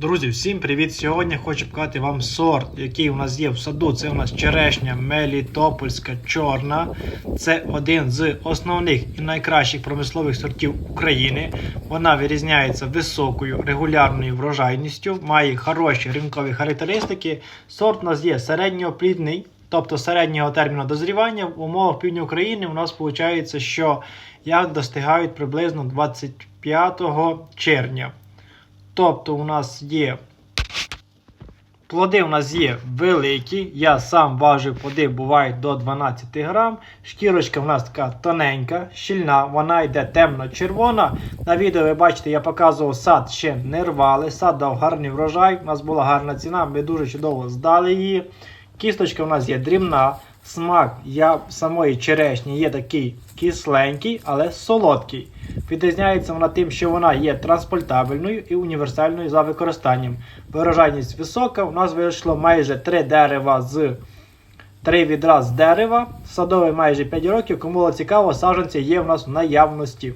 Друзі, всім привіт! Сьогодні хочу показати вам сорт, який у нас є в саду. Це у нас черешня Мелітопольська чорна. Це один з основних і найкращих промислових сортів України. Вона вирізняється високою регулярною врожайністю, має хороші ринкові характеристики. Сорт у нас є середньоплідний, тобто середнього терміну дозрівання. В умовах півдня України у нас виходить, що ягод достигають приблизно 25 червня. Тобто у нас є плоди у нас є великі. Я сам важив плоди, бувають до 12 грам. Шкірочка у нас така тоненька, щільна, вона йде темно-червона. На відео ви бачите, я показував сад ще не рвали. Сад дав гарний врожай. У нас була гарна ціна, ми дуже чудово здали її. Кісточка у нас є дрібна. Смак я самої черешні є такий кисленький, але солодкий. Відрізняється вона тим, що вона є транспортабельною і універсальною за використанням. Вирожайність висока. У нас вийшло майже 3 дерева з 3 відра з дерева. Садовий майже 5 років. Кому цікаво, саджанці є в нас в наявності.